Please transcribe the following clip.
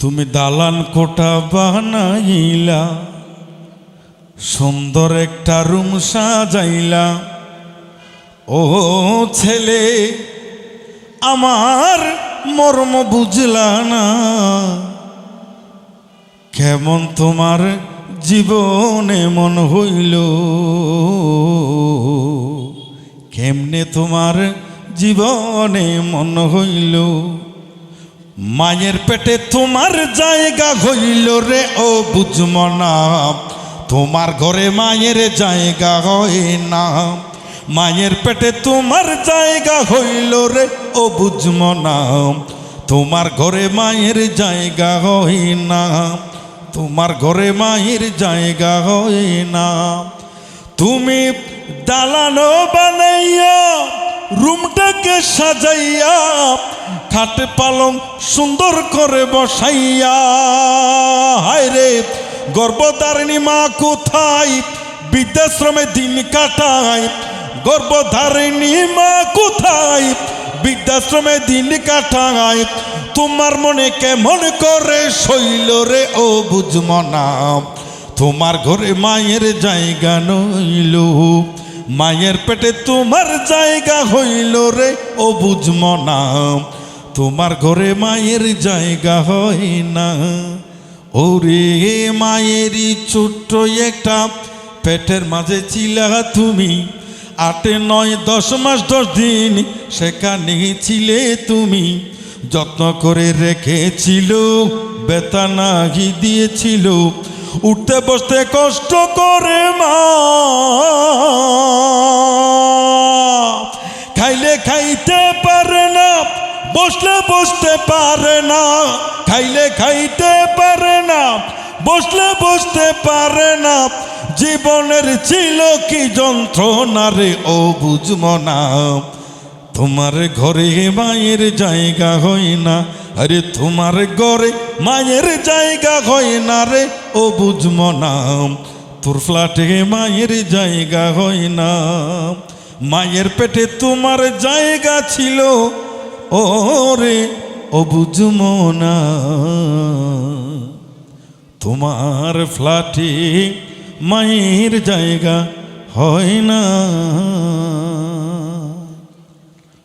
তুমি দালান কোটা বানাইলা, সুন্দর একটা রুম সাজাইলা। ও ছেলে, আমার মর্ম বুঝলা না। কেমন তোমার জীবনে মন হইল, কেমনে তোমার জীবনে মন হইল। মায়ের পেটে তোমার জায়গা হইল রে, ও বুঝম না তোমার ঘরে মায়ের জায়গা হয় না। মায়ের পেটে তোমার জায়গা হইল রে, ও বুঝম না তোমার ঘরে মায়ের জায়গা হয় না। তোমার ঘরে মায়ের জায়গা হয় না। তুমি দালানো বানাইয়া, রুমটাকে সাজাইয়া খাটে পালং সুন্দর করে বসাইয়া, হায় রে, গর্ভধারিণী মা কোথায়? বৃদ্ধাশ্রমে দিন কাটায় গর্বধারিণী মা কোথায়? বৃদ্ধাশ্রমে দিন কাটায়, তোমার মনে কেমন করে শৈল রে ও বুঝম না তোমার ঘরে মায়ের জায়গা নইল, মায়ের পেটে তোমার জায়গা হইল রে ও বুঝম না তোমার ঘরে মায়ের জায়গা হয় না। ওরে মায়েরই ছোট্ট একটা পেটের মাঝে ছিলা তুমি। আটে নয়, দশ মাস, দশ দিন সেখানে ছিলে তুমি। যত্ন করে রেখেছিল বেতা নাগি দিয়েছিল। উঠতে বসতে কষ্ট করে মা। খাইলে খাইতে পারে বসলে বসতে পারে না, খাইলে খাইতে পারে না, বসলে বসতে পারে না, জীবনের ছিল কি যন্ত্রণা রে ও বুঝম না তোমার ঘরে মায়ের জায়গা হয় না, আরে তোমার ঘরে মায়ের জায়গা হয় না রে ও বুঝম না তোর ফ্ল্যাটে মায়ের জায়গা হয় না, মায়ের পেটে তোমার জায়গা ছিল ও রে ও বুঝম না তোমার ফ্ল্যাটে মায়ের জায়গা হয় না।